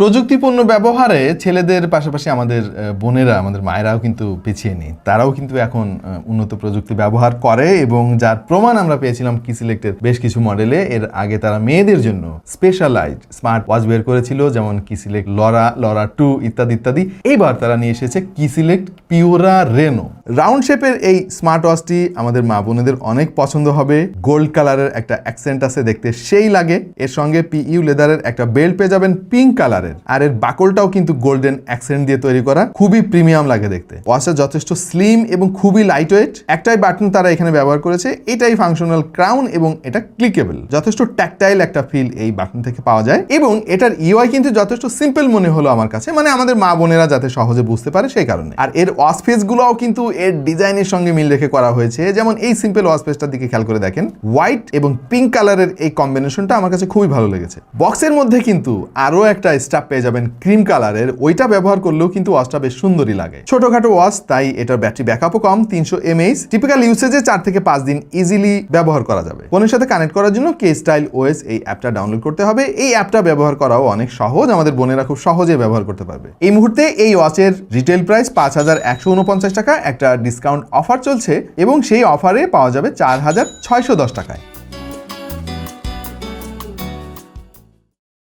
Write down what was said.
প্রযুক্তিপূর্ণ ব্যবহারে ছেলেদের পাশাপাশি আমাদের বোনেরা, আমাদের মায়েরাও কিন্তু পিছিয়ে নেই। তারাও কিন্তু এখন উন্নত প্রযুক্তি ব্যবহার করে এবং যার প্রমাণ আমরা পেয়েছিলাম কি সিলেক্টের বেশ কিছু মডেলে। এর আগে তারা মেয়েদের জন্য স্পেশালাইজড স্মার্ট ওয়াচ বের করেছিল, যেমন কি সিলেক্ট লরা লরা টু ইত্যাদি ইত্যাদি। এইবার তারা নিয়ে এসেছে কি সিলেক্ট পিওরা রেনো। রাউন্ড শেপের এই স্মার্ট ওয়াচটি আমাদের মা বোনেদের অনেক পছন্দ হবে। গোল্ড কালারের একটা অ্যাকসেন্ট আছে, দেখতে সেই লাগে। এর সঙ্গে পিইউ লেদারের একটা বেল্ট পেয়ে যাবেন পিঙ্ক কালারের আর এর বাকলটাও কিন্তু গোল্ডেন অ্যাকসেন্ট দিয়ে তৈরি করা, খুবই প্রিমিয়াম লাগে দেখতে। ওয়াচটা যথেষ্ট স্লিম এবং খুবই লাইট ওয়েট একটাই বাটন তারা এখানে ব্যবহার করেছে, এটাই ফাংশনাল ক্রাউন এবং এটা ক্লিকেবল যথেষ্ট ট্যাকটাইল একটা ফিল এই বাটন থেকে পাওয়া যায়। এবং এটার ইউআই কিন্তু যথেষ্ট সিম্পল মনে হলো আমার কাছে মানে আমাদের মা বোনেরা যাতে সহজে বুঝতে পারে সেই কারণে। আর এর ওয়াসপেস গুলোও কিন্তু এর ডিজাইনের সঙ্গে মিল রেখে করা হয়েছে। যেমন এই সিম্পল ওয়াসপেসটার দিকে খেয়াল করে দেখেন হোয়াইট এবং পিঙ্ক কালারের এই কম্বিনেশনটা আমার কাছে খুবই ভালো লেগেছে। বক্সের মধ্যে কিন্তু আরও একটা স্টাফ পেয়ে যাবেন ক্রিম কালারের। ওইটা ব্যবহার করলেও কিন্তু ওয়াচটা বেশ সুন্দরই লাগে। ছোটখাটো ওয়াচ তাই এটার ব্যাটারি ব্যাকআপও কম, তিনশো এমএইচ টিপিক্যাল ইউসেজে চার থেকে পাঁচ দিন ইজিলি ব্যবহার করা যাবে। ফোনের সাথে কানেক্ট করার জন্য কে স্টাইল ওএস এই অ্যাপটা ডাউনলোড করতে হবে। এই অ্যাপটা ব্যবহার করাও অনেক সহজ, আমাদের বোনেরা খুব সহজে ব্যবহার করতে পারবে। এই মুহূর্তে এই ওয়াচের রিটেল প্রাইস পাঁচ হাজার একশো উনপঞ্চাশ টাকা, একটা ডিসকাউন্ট অফার চলছে এবং সেই অফারে পাওয়া যাবে চার হাজার ছয়শো দশ টাকায়।